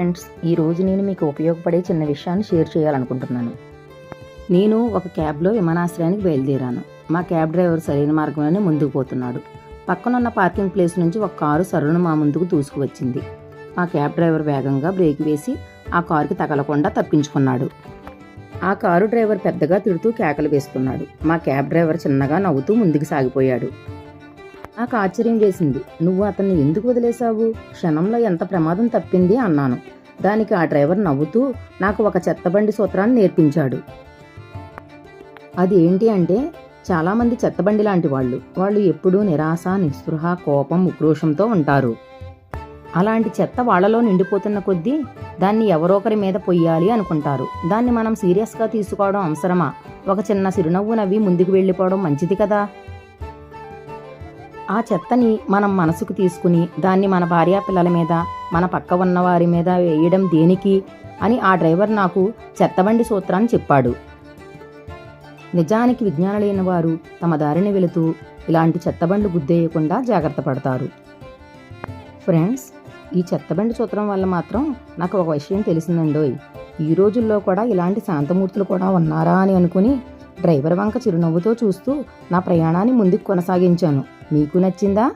Friends ఈరోజు నేను మీకు ఉపయోగపడే చిన్న విషయాన్ని షేర్ చేయాలనుకుంటున్నాను. నేను ఒక క్యాబ్లో విమానాశ్రయానికి బయలుదేరాను. మా క్యాబ్ డ్రైవర్ సరైన మార్గంలోనే ముందుకు పోతున్నాడు. పక్కనున్న పార్కింగ్ ప్లేస్ నుంచి ఒక కారు సరును మా ముందుకు దూసుకువచ్చింది. మా క్యాబ్ డ్రైవర్ వేగంగా బ్రేక్ వేసి ఆ కారుకి తగలకుండా తప్పించుకున్నాడు. ఆ కారు డ్రైవర్ పెద్దగా తిడుతూ కేకలు వేస్తున్నాడు. మా క్యాబ్ డ్రైవర్ చిన్నగా నవ్వుతూ ముందుకు సాగిపోయాడు. నాకు ఆశ్చర్యం వేసింది. నువ్వు అతన్ని ఎందుకు వదిలేశావు? క్షణంలో ఎంత ప్రమాదం తప్పింది? అన్నాను. దానికి ఆ డ్రైవర్ నవ్వుతూ నాకు ఒక చెత్తబండి సూత్రాన్ని నేర్పించాడు. అది ఏంటి అంటే చాలామంది చెత్తబండి లాంటి వాళ్ళు వాళ్ళు ఎప్పుడూ నిరాశ నిస్పృహ కోపం ఉక్రోషంతో ఉంటారు. అలాంటి చెత్త వాళ్ళలో నిండిపోతున్న కొద్దీ దాన్ని ఎవరో ఒకరి మీద పొయ్యాలి అనుకుంటారు. దాన్ని మనం సీరియస్గా తీసుకోవడం అవసరమా? ఒక చిన్న చిరునవ్వు నవ్వి ముందుకు వెళ్ళిపోవడం మంచిది కదా? ఆ చెత్తని మనం మనసుకు తీసుకుని దాన్ని మన భార్యా పిల్లల మీద మన పక్క ఉన్నవారి మీద వేయడం దేనికి అని ఆ డ్రైవర్ నాకు చెత్తబండి సూత్రాన్ని చెప్పాడు. నిజానికి విజ్ఞానం లేని వారు తమ దారిని వెళుతూ ఇలాంటి చెత్తబండ్లు గుద్దేయకుండా జాగ్రత్త పడతారు. ఫ్రెండ్స్ ఈ చెత్తబండి సూత్రం వల్ల మాత్రం నాకు ఒక విషయం తెలిసిందండోయ్. ఈ రోజుల్లో కూడా ఇలాంటి శాంతమూర్తులు కూడా ఉన్నారా అని అనుకుని డ్రైవర్ వంక చిరునవ్వుతో చూస్తూ నా ప్రయాణాన్ని ముందుకు కొనసాగించాను. మీకు నచ్చిందా?